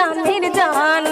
জানের জান।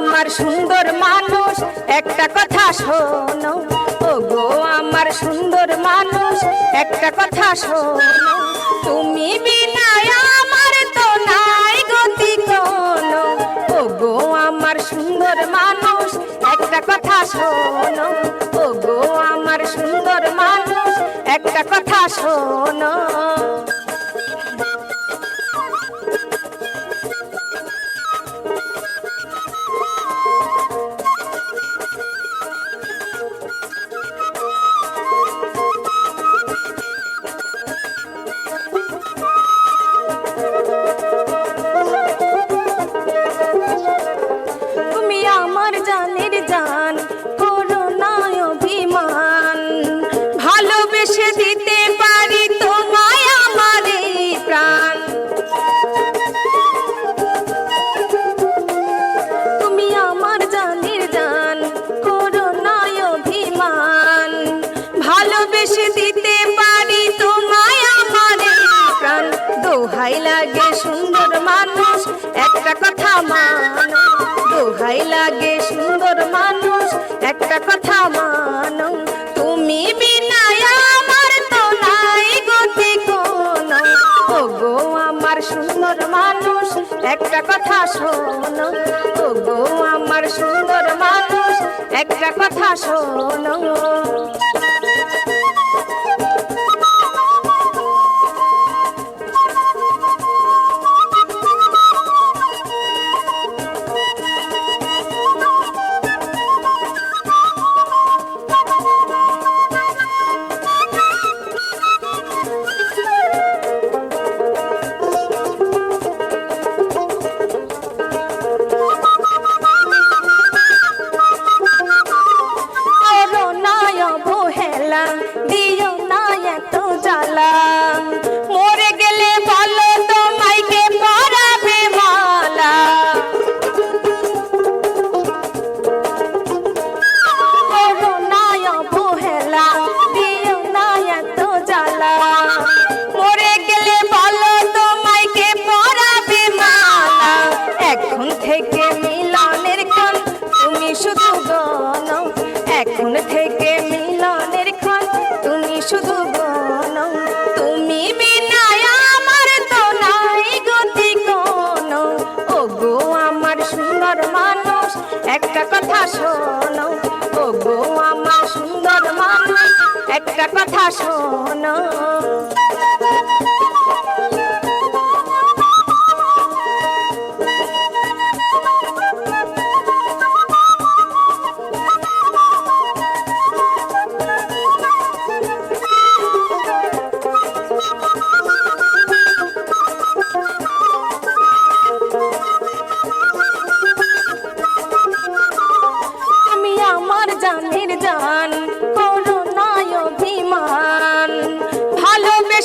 আমার সুন্দর মানুষ, একটা কথা শোনো। ও গো আমার সুন্দর মানুষ, একটা কথা শোনো। তুমি বিনায়, আমার তো নাই গতি কোনো। ও গো আমার সুন্দর মানুষ, একটা কথা শোনো। ও গো আমার সুন্দর মানুষ, একটা কথা শোনো। একটা কথা মানো, দোহাই লাগে সুন্দর মানুষ। একটা কথা মানো, তুমি বিনায়, আমার তো নাই গতি কোনো। ও গো আমার সুন্দর মানুষ, একটা কথা শোনো। ও গো আমার সুন্দর মানুষ, একটা কথা শোনো। থেকে মিলনের ক্ষণ, তুমি শুধু গণ এখন থেকে মিলনের ক্ষণ, তুমি শুধু গণ তুমি বিনায় আমার তো নাই গতি কোন। ও গো আমার সুন্দর মানুষ, একটা কথা শোনো। ও গো আমার সুন্দর মানুষ, একটা কথা শোনো।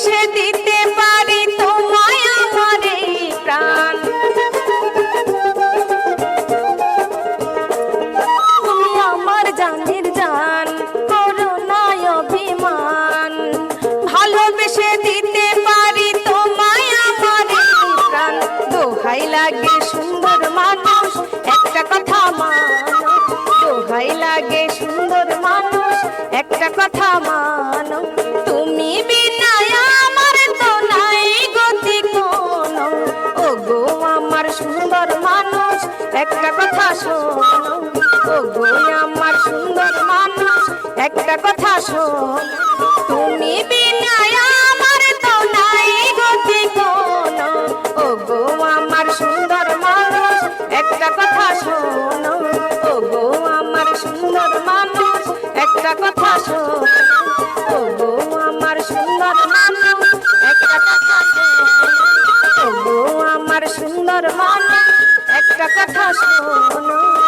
ভালোবেসে দিতে পারি তোমায় আমার এই প্রাণ। তুমি আমার জানের জান করোনায় অভিমান। ভালোবেসে দিতে পারি তোমায় আমার এই প্রাণ। দোহাই লাগে সুন্দর একটা কথা শোনো। তুমি বিনা আমার তো নাই গতি কোনো। ও গো আমার সুন্দর মানুষ, একটা কথা শোনো। ও গো আমার সুন্দর মানুষ, একটা কথা শোনো। ও গো আমার সুন্দর মানুষ, একটা কথা শোনো। ও গো আমার সুন্দর মানুষ, একটা কথা শোনো।